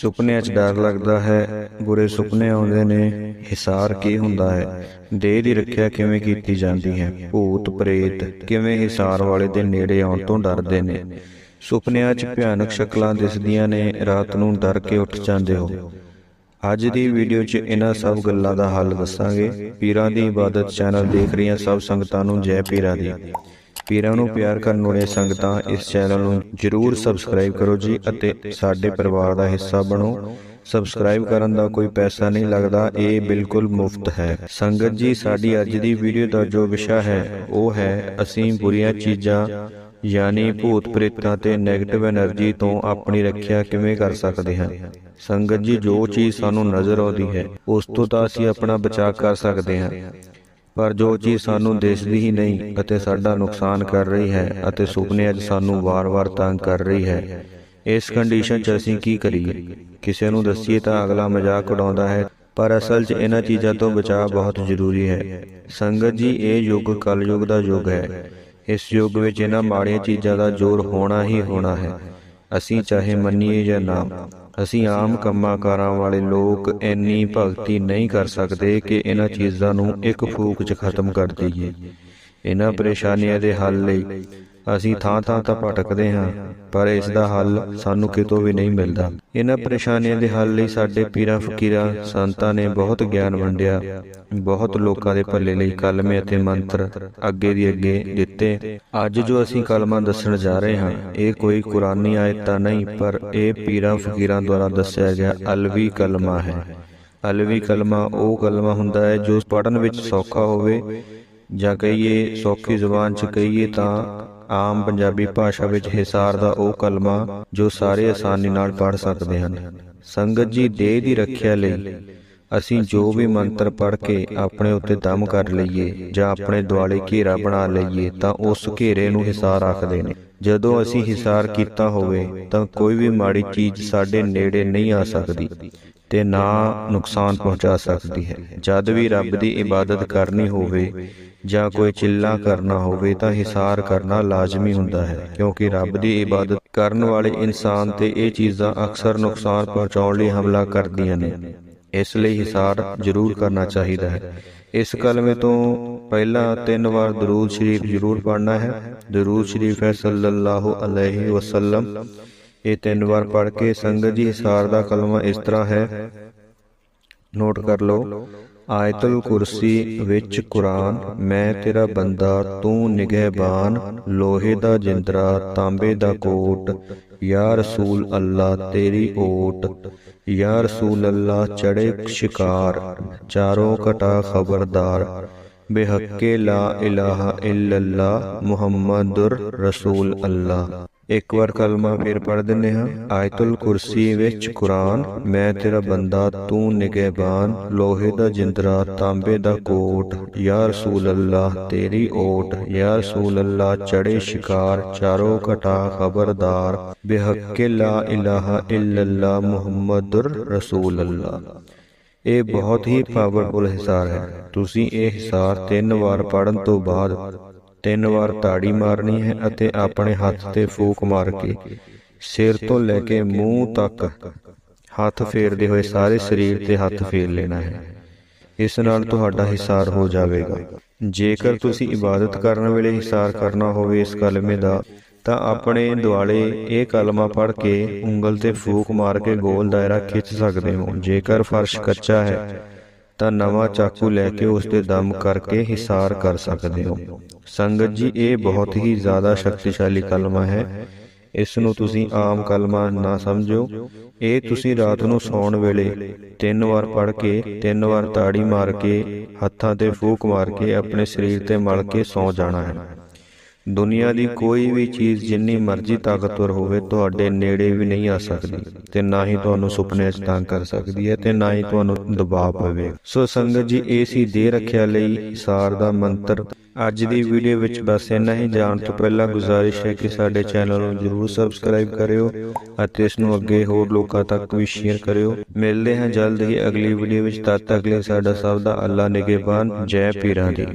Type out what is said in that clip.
ਸੁਪਨਿਆਂ 'ਚ ਡਰ ਲੱਗਦਾ ਹੈ, ਬੁਰੇ ਸੁਪਨੇ ਆਉਂਦੇ ਨੇ, ਹਿਸਾਰ ਕੀ ਹੁੰਦਾ ਹੈ? ਦੇਹ ਦੀ ਰੱਖਿਆ ਕਿਵੇਂ ਕੀਤੀ ਜਾਂਦੀ ਹੈ? ਭੂਤ, ਪ੍ਰੇਤ ਕਿਵੇਂ ਹਿਸਾਰ ਵਾਲੇ ਦੇ ਨੇੜੇ ਆਉਣ ਤੋਂ ਡਰਦੇ ਨੇ? ਸੁਪਨਿਆਂ 'ਚ ਭਿਆਨਕ ਸ਼ਕਲਾਂ ਦਿਸਦੀਆਂ ਨੇ, ਰਾਤ ਨੂੰ ਡਰ ਕੇ ਉੱਠ ਜਾਂਦੇ ਹੋ। ਅੱਜ ਦੀ ਵੀਡੀਓ 'ਚ ਇਹਨਾਂ ਸਭ ਗੱਲਾਂ ਦਾ ਹੱਲ ਦੱਸਾਂਗੇ। ਪੀਰਾਂ ਦੀ ਇਬਾਦਤ ਚੈਨਲ ਦੇਖ ਰਹੀਆਂ ਸਭ ਸੰਗਤਾਂ ਨੂੰ ਜੈ ਪੀਰਾਂ ਦੀ। ਪੀਰਾਂ ਨੂੰ ਪਿਆਰ ਕਰਨ ਵਾਲੇ ਸੰਗਤਾਂ ਇਸ ਚੈਨਲ ਨੂੰ ਜਰੂਰ ਸਬਸਕ੍ਰਾਈਬ ਕਰੋ ਜੀ ਅਤੇ ਸਾਡੇ ਪਰਿਵਾਰ ਦਾ ਹਿੱਸਾ ਬਣੋ। ਸਬਸਕ੍ਰਾਈਬ ਕਰਨ ਦਾ ਕੋਈ ਪੈਸਾ ਨਹੀਂ ਲੱਗਦਾ ਇਹ ਬਿਲਕੁਲ ਮੁਫਤ ਹੈ। ਸੰਗਤ ਜੀ ਸਾਡੀ ਅੱਜ ਦੀ ਵੀਡੀਓ ਦਾ ਜੋ ਵਿਸ਼ਾ ਹੈ ਉਹ ਹੈ ਅਸੀਂ ਬੁਰੀਆਂ ਚੀਜ਼ਾਂ ਯਾਨੀ ਭੂਤ ਪ੍ਰੇਤਾਂ ਤੇ ਨੈਗੇਟਿਵ એનર્ਜੀ ਤੋਂ ਆਪਣੀ ਰੱਖਿਆ ਕਿਵੇਂ ਕਰ ਸਕਦੇ ਹਾਂ? ਸੰਗਤ ਜੀ ਜੋ ਚੀਜ਼ ਸਾਨੂੰ ਨਜ਼ਰ ਆਉਂਦੀ ਹੈ ਉਸ ਤੋਂ ਤਾਂ ਅਸੀਂ ਆਪਣਾ ਬਚਾਅ ਕਰ ਸਕਦੇ ਹਾਂ। ਪਰ ਜੋ ਚੀਜ਼ ਸਾਨੂੰ ਦਿਸਦੀ ਹੀ ਨਹੀਂ ਅਤੇ ਸਾਡਾ ਨੁਕਸਾਨ ਕਰ ਰਹੀ ਹੈ ਅਤੇ ਸੁਪਨੇ 'ਚ ਸਾਨੂੰ ਵਾਰ-ਵਾਰ ਤੰਗ ਕਰ ਰਹੀ ਹੈ। ਇਸ ਕੰਡੀਸ਼ਨ 'ਚ ਅਸੀਂ ਕੀ ਕਰੀਏ? ਕਿਸੇ ਨੂੰ ਦੱਸੀਏ ਤਾਂ ਅਗਲਾ ਮਜ਼ਾਕ ਉਡਾਉਂਦਾ ਹੈ ਪਰ ਅਸਲ 'ਚ ਇਹਨਾਂ ਚੀਜ਼ਾਂ ਤੋਂ ਬਚਾਅ ਬਹੁਤ ਜ਼ਰੂਰੀ ਹੈ। ਸੰਗਤ ਜੀ ਇਹ ਯੁੱਗ ਕਲਯੁਗ ਦਾ ਯੁੱਗ ਹੈ। ਇਸ ਯੁੱਗ ਵਿੱਚ ਇਹਨਾਂ ਮਾੜੀਆਂ ਚੀਜ਼ਾਂ ਦਾ ਜ਼ੋਰ ਹੋਣਾ ਹੀ ਹੋਣਾ ਹੈ। ਅਸੀਂ ਚਾਹੇ ਮੰਨੀਏ ਜਾਂ ਨਾ, ਅਸੀਂ ਆਮ ਕੰਮਾਂ ਕਾਰਾਂ ਵਾਲੇ ਲੋਕ ਇੰਨੀ ਭਗਤੀ ਨਹੀਂ ਕਰ ਸਕਦੇ ਕਿ ਇਹਨਾਂ ਚੀਜ਼ਾਂ ਨੂੰ ਇੱਕ ਫੂਕ 'ਚ ਖਤਮ ਕਰ ਦਈਏ। ਇਹਨਾਂ ਪਰੇਸ਼ਾਨੀਆਂ ਦੇ ਹੱਲ ਲਈ ਅਸੀਂ ਥਾਂ ਥਾਂ ਤਾਂ ਭਟਕਦੇ ਹਾਂ ਪਰ ਇਸ ਦਾ ਹੱਲ ਸਾਨੂੰ ਕਿਤੋਂ ਵੀ ਨਹੀਂ ਮਿਲਦਾ। ਇਹਨਾਂ ਪਰੇਸ਼ਾਨੀਆਂ ਦੇ ਹੱਲ ਲਈ ਸਾਡੇ ਪੀਰਾਂ ਫਕੀਰਾਂ ਸੰਤਾਂ ਨੇ ਬਹੁਤ ਗਿਆਨ ਵੰਡਿਆ ਬਹੁਤ ਲੋਕਾਂ ਦੇ ਭਲੇ ਲਈ ਕਲਮੇ ਅਤੇ ਮੰਤਰ ਅੱਗੇ ਦੀ ਅੱਗੇ ਦਿੱਤੇ। ਅੱਜ ਜੋ ਅਸੀਂ ਕਲਮਾਂ ਦੱਸਣ ਜਾ ਰਹੇ ਹਾਂ ਇਹ ਕੋਈ ਕੁਰਾਨੀ ਆਇਤ ਤਾਂ ਨਹੀਂ ਪਰ ਇਹ ਪੀਰਾਂ ਫਕੀਰਾਂ ਦੁਆਰਾ ਦੱਸਿਆ ਗਿਆ ਅਲਵੀ ਕਲਮਾ ਹੈ। ਅਲਵੀ ਕਲਮਾ ਉਹ ਕਲਮਾ ਹੁੰਦਾ ਹੈ ਜੋ ਪੜਨ ਵਿੱਚ ਸੌਖਾ ਹੋਵੇ ਜਾਂ ਕਹੀਏ ਸੌਖੀ ਜ਼ੁਬਾਨ 'ਚ ਕਹੀਏ ਤਾਂ ਆਮ ਪੰਜਾਬੀ ਭਾਸ਼ਾ ਵਿੱਚ ਹਿਸਾਰ ਦਾ ਉਹ ਕਲਮਾ ਜੋ ਸਾਰੇ ਆਸਾਨੀ ਨਾਲ ਪੜ੍ਹ ਸਕਦੇ ਹਨ। ਸੰਗਤ ਜੀ, ਦੇਹ ਦੀ ਰੱਖਿਆ ਲਈ ਅਸੀਂ ਜੋ ਵੀ ਮੰਤਰ ਪੜ੍ਹ ਕੇ ਆਪਣੇ ਉੱਤੇ ਦਮ ਕਰ ਲਈਏ ਜਾਂ ਆਪਣੇ ਦੁਆਲੇ ਘੇਰਾ ਬਣਾ ਲਈਏ ਤਾਂ ਉਸ ਘੇਰੇ ਨੂੰ ਹਿਸਾਰ ਆਖਦੇ ਨੇ। ਜਦੋਂ ਅਸੀਂ ਹਿਸਾਰ ਕੀਤਾ ਹੋਵੇ ਤਾਂ ਕੋਈ ਵੀ ਮਾੜੀ ਚੀਜ਼ ਸਾਡੇ ਨੇੜੇ ਨਹੀਂ ਆ ਸਕਦੀ। ਤੇ ਨਾ ਨੁਕਸਾਨ ਪਹੁੰਚਾ ਸਕਦੀ ਹੈ। ਜਦ ਵੀ ਰੱਬ ਦੀ ਇਬਾਦਤ ਕਰਨੀ ਹੋਵੇ ਜਾਂ ਕੋਈ ਚਿੱਲਾ ਕਰਨਾ ਹੋਵੇ ਤਾਂ ਹਿਸਾਰ ਕਰਨਾ ਲਾਜ਼ਮੀ ਹੁੰਦਾ ਹੈ, ਕਿਉਂਕਿ ਰੱਬ ਦੀ ਇਬਾਦਤ ਕਰਨ ਵਾਲੇ ਇਨਸਾਨ ਤੇ ਇਹ ਚੀਜ਼ਾਂ ਅਕਸਰ ਨੁਕਸਾਨ ਪਹੁੰਚਾਉਣ ਲਈ ਹਮਲਾ ਕਰਦੀਆਂ ਨੇ। ਇਸ ਲਈ ਹਿਸਾਰ ਜ਼ਰੂਰ ਕਰਨਾ ਚਾਹੀਦਾ ਹੈ। ਇਸ ਕਲਮੇ ਤੋਂ ਪਹਿਲਾਂ ਤਿੰਨ ਵਾਰ ਦਰੂਦ ਸ਼ਰੀਫ ਜ਼ਰੂਰ ਪੜ੍ਹਨਾ ਹੈ। ਦਰੂਦ ਸ਼ਰੀਫ ਹੈ ਸੱਲੱਲਾਹੁ ਅਲੈਹਿ ਵਸੱਲਮ। ਇਹ ਤਿੰਨ ਵਾਰ ਪੜ੍ਹ ਕੇ ਸੰਗਤ ਜੀ ਹਿਸਾਰ ਦਾ ਕਲਮਾ ਇਸ ਤਰ੍ਹਾਂ ਹੈ। ਨੋਟ ਕਰ ਲਓ, ਆਇਤੁਲ ਕੁਰਸੀ ਵਿੱਚ ਕੁਰਾਨ, ਮੈਂ ਤੇਰਾ ਬੰਦਾ, ਤੂੰ ਨਿਗਹਿਬਾਨ, ਲੋਹੇ ਦਾ ਜਿੰਦਰਾ, ਤਾਂਬੇ ਦਾ ਕੋਟ, ਯਾ ਰਸੂਲ ਅੱਲਾ ਤੇਰੀ ਓਟ, ਯਾ ਰਸੂਲ ਅੱਲਾ ਚੜੇ ਸ਼ਿਕਾਰ, ਚਾਰੋਂ ਕਟਾ ਖਬਰਦਾਰ, ਬੇਹੱਕੇ ਲਾ ਇਲਾਹਾ ਇਲੱਲਾ ਮੁਹੰਮਦੁਰ ਰਸੂਲ ਅੱਲਾ। ਇੱਕ ਵਾਰ ਕਲਮਾ ਫੇਰ ਪੜ੍ਹ ਦਿੰਨੇ ਹਾਂ। ਆਇਤੁਲ ਕੁਰਸੀ ਵਿੱਚ ਕੁਰਾਨ ਮੈਂ ਤੇਰਾ ਬੰਦਾ ਤੂੰ ਨਿਗਹਿਬਾਨ ਲੋਹੇ ਦਾ ਜਿੰਦਰਾ ਤਾਂਬੇ ਦਾ ਕੋਟ। ਯਾ ਰਸੂਲ ਅੱਲਾ ਤੇਰੀ ਓਟ। ਯਾ ਰਸੂਲ ਅੱਲਾ ਚੜੇ ਸ਼ਿਕਾਰ ਚਾਰੋਂ ਘਟਾ ਖਬਰਦਾਰ। ਬਿਹੱਕੇ ਲਾ ਇਲਾਹਾ ਇਲੱਲਾ ਮੁਹੰਮਦੁਰ ਰਸੂਲ ਅੱਲਾ ਇਹ ਬਹੁਤ ਹੀ ਪਾਵਰਫੁਲ ਹਿਸਾਰ ਹੈ। ਤੁਸੀਂ ਇਹ ਹਿਸਾਰ ਤਿੰਨ ਵਾਰ ਪੜਨ ਤੋਂ ਬਾਅਦ ਤਿੰਨ ਵਾਰ ਤਾੜੀ ਮਾਰਨੀ ਹੈ ਅਤੇ ਆਪਣੇ ਹੱਥ ਤੇ ਫੂਕ ਮਾਰ ਕੇ ਸਿਰ ਤੋਂ ਲੈ ਕੇ ਮੂੰਹ ਤੱਕ ਹੱਥ ਫੇਰਦੇ ਹੋਏ ਸਾਰੇ ਸਰੀਰ ਤੇ ਹੱਥ ਫੇਰ ਲੈਣਾ ਹੈ। ਇਸ ਨਾਲ ਤੁਹਾਡਾ ਹਿਸਾਰ ਹੋ ਜਾਵੇਗਾ। ਜੇਕਰ ਤੁਸੀਂ ਇਬਾਦਤ ਕਰਨ ਵੇਲੇ ਹਿਸਾਰ ਕਰਨਾ ਹੋਵੇ ਇਸ ਕਲਮੇ ਦਾ ਤਾਂ ਆਪਣੇ ਦੁਆਲੇ ਇਹ ਕਲਮਾ ਪੜ੍ਹ ਕੇ ਉਂਗਲ ਤੇ ਫੂਕ ਮਾਰ ਕੇ ਗੋਲ ਦਾਇਰਾ ਖਿੱਚ ਸਕਦੇ ਹੋ। ਜੇਕਰ ਫਰਸ਼ ਕੱਚਾ ਹੈ ਤਾਂ ਨਵਾਂ ਚਾਕੂ ਲੈ ਕੇ ਉਸ ਤੇ ਦਮ ਕਰਕੇ ਹਿਸਾਰ ਕਰ ਸਕਦੇ ਹੋ। ਸੰਗਤ ਜੀ ਇਹ ਬਹੁਤ ਹੀ ਜ਼ਿਆਦਾ ਸ਼ਕਤੀਸ਼ਾਲੀ ਕਲਮਾ ਹੈ। ਇਸ ਨੂੰ ਤੁਸੀਂ ਆਮ ਕਲਮਾ ਨਾ ਸਮਝੋ। ਇਹ ਤੁਸੀਂ ਰਾਤ ਨੂੰ ਸੌਣ ਵੇਲੇ ਤਿੰਨ ਵਾਰ ਪੜ੍ਹ ਕੇ ਤਿੰਨ ਵਾਰ ਤਾੜੀ ਮਾਰ ਕੇ ਹੱਥਾਂ ਤੇ ਫੂਕ ਮਾਰ ਕੇ ਆਪਣੇ ਸਰੀਰ ਤੇ ਮਲ ਕੇ ਸੌ ਜਾਣਾ ਹੈ। ਦੁਨੀਆ ਦੀ ਕੋਈ ਵੀ ਚੀਜ਼ ਜਿੰਨੀ ਮਰਜ਼ੀ ਤਾਕਤਵਰ ਹੋਵੇ, ਤੁਹਾਡੇ ਨੇੜੇ ਵੀ ਨਹੀਂ ਆ ਸਕਦੀ ਤੇ ਨਾ ਹੀ ਤੁਹਾਨੂੰ ਸੁਪਨੇ 'ਚ ਤੰਗ ਕਰ ਸਕਦੀ ਹੈ ਤੇ ਨਾ ਹੀ ਤੁਹਾਨੂੰ ਦਬਾਅ ਪਵੇ ਸੋ ਸੰਗਤ ਜੀ, ਇਹ ਸੀ ਦੇ ਰੱਖਿਆ ਲਈ ਸਾਰ ਦਾ ਮੰਤਰ। ਅੱਜ ਦੀ ਵੀਡੀਓ ਵਿੱਚ ਬਸ ਇੰਨਾ ਹੀ। ਜਾਣ ਤੋਂ ਪਹਿਲਾਂ ਗੁਜ਼ਾਰਿਸ਼ ਹੈ ਕਿ ਸਾਡੇ ਚੈਨਲ ਨੂੰ ਜਰੂਰ ਸਬਸਕ੍ਰਾਈਬ ਕਰਿਓ ਅਤੇ ਇਸ ਨੂੰ ਅੱਗੇ ਹੋਰ ਲੋਕਾਂ ਤੱਕ ਵੀ ਸ਼ੇਅਰ ਕਰਿਓ। ਮਿਲਦੇ ਹਾਂ ਜਲਦ ਹੀ ਅਗਲੀ ਵੀਡੀਓ ਵਿੱਚ। ਤਦ ਤੱਕ ਲਈ ਸਾਡਾ ਸਭ ਦਾ ਅੱਲਾ ਨਿਗਹਿਬਾਨ। ਜੈ ਪੀਰਾਂ ਦੀ।